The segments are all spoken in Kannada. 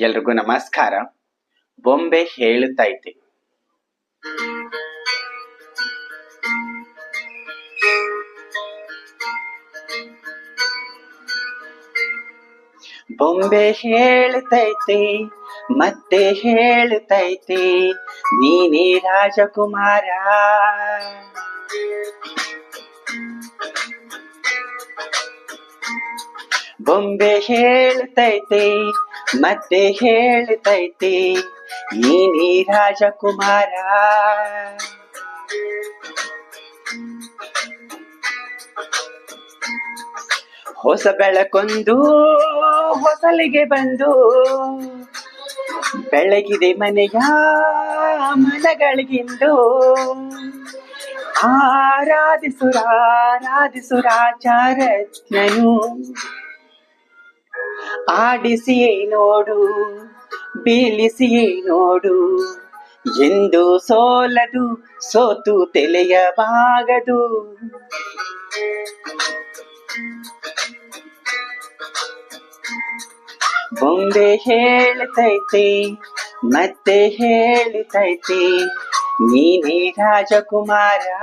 ಎಲ್ರಿಗೂ ನಮಸ್ಕಾರ. ಬೊಂಬೆ ಹೇಳುತ್ತೈತೆ. ಬೊಂಬೆ ಹೇಳುತ್ತೈತೆ ಮತ್ತೆ ಹೇಳುತ್ತೈತೆ ನೀನೇ ರಾಜಕುಮಾರ. ಬೊಂಬೆ ಹೇಳುತ್ತೈತೆ ಮತ್ತೆ ಹೇಳ್ತೈತಿ ಈ ರಾಜಕುಮಾರ. ಹೊಸ ಬೆಳಕೊಂದು ಹೊಸಲಿಗೆ ಬಂದು ಬೆಳಗಿದೆ ಮನೆಯ ಮನಗಳಿಗಿಂದು. ಆರಾಧಿಸುರಾರಾಧಿಸುರಾಚಾರಜ್ಞನು ಆಡಿಸಿಯೇ ನೋಡು ಬೀಳಿಸಿಯೇ ನೋಡು ಎಂದು ಸೋಲದು ಸೋತು ತೆಲೆಯಬಾಗದು. ಬೊಂಬೆ ಹೇಳ್ತೈತೆ ಮತ್ತೆ ಹೇಳ್ತೈತೆ ನೀನೇ ರಾಜಕುಮಾರ.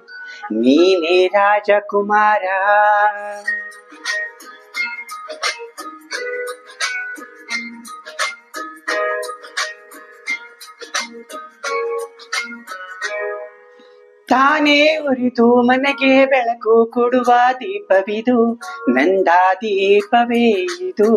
ನೀನೇ ರಾಜಕುಮಾರ. ತಾನೇ ಉರಿದು ಮನೆಗೆ ಬೆಳಕು ಕೊಡುವ ದೀಪವಿದು, ನಂದ ದೀಪವೇ ಇದು.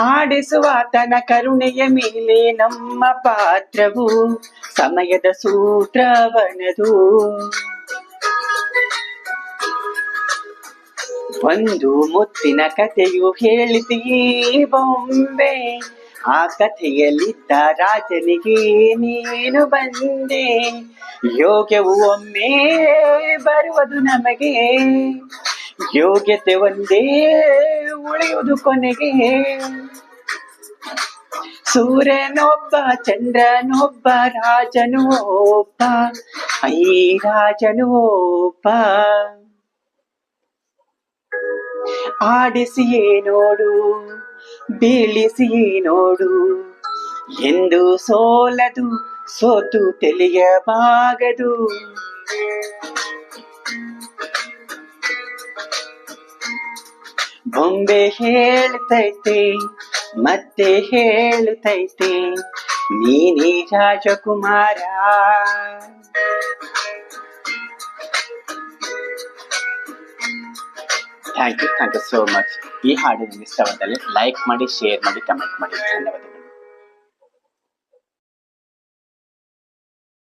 ಆಡಿಸುವ ತನ ಕರುಣೆಯ ಮೇಲೆ ನಮ್ಮ ಪಾತ್ರವು. ಸಮಯದ ಸೂತ್ರವನದು. ಒಂದು ಮುತ್ತಿನ ಕಥೆಯು ಹೇಳಿತಿ ಬೊಂಬೆ, ಆ ಕಥೆಯಲ್ಲಿದ್ದ ರಾಜನಿಗೆ ನೀನು ಬಂದೆ. ಯೋಗ್ಯವು ಒಮ್ಮೆ ಬರುವುದು ನಮಗೆ, ಯೋಗ್ಯತೆ ಒಂದೇ ಉಳಿಯುವುದು ಕೊನೆಗೆ. ಸೂರ್ಯನೊಬ್ಬ, ಚಂದ್ರನೊಬ್ಬ ರಾಜನು ಒಬ್ಬ ಐ ರಾಜನು ಒಬ್ಬ ಆಡಿಸಿಯೇ ನೋಡು, ಬೀಳಿಸಿಯೇ ನೋಡು, ಎಂದು ಸೋಲದು, ಸೋತು ತಿಳಿಯಬಾಗದು. ಬೊಂಬೆ ಹೇಳ್ತೈತೆ ಮತ್ತೆ ಹೇಳುತ್ತೈತೆ ನೀನೇ ರಾಜಕುಮಾರ. Thank you thank you so much ಈ ಹಾಡು ನಿಮ್ಗೆ ಇಷ್ಟವಾದಲ್ಲಿ ಲೈಕ್ ಮಾಡಿ ಶೇರ್ ಮಾಡಿ ಕಮೆಂಟ್ ಮಾಡಿ. ಧನ್ಯವಾದ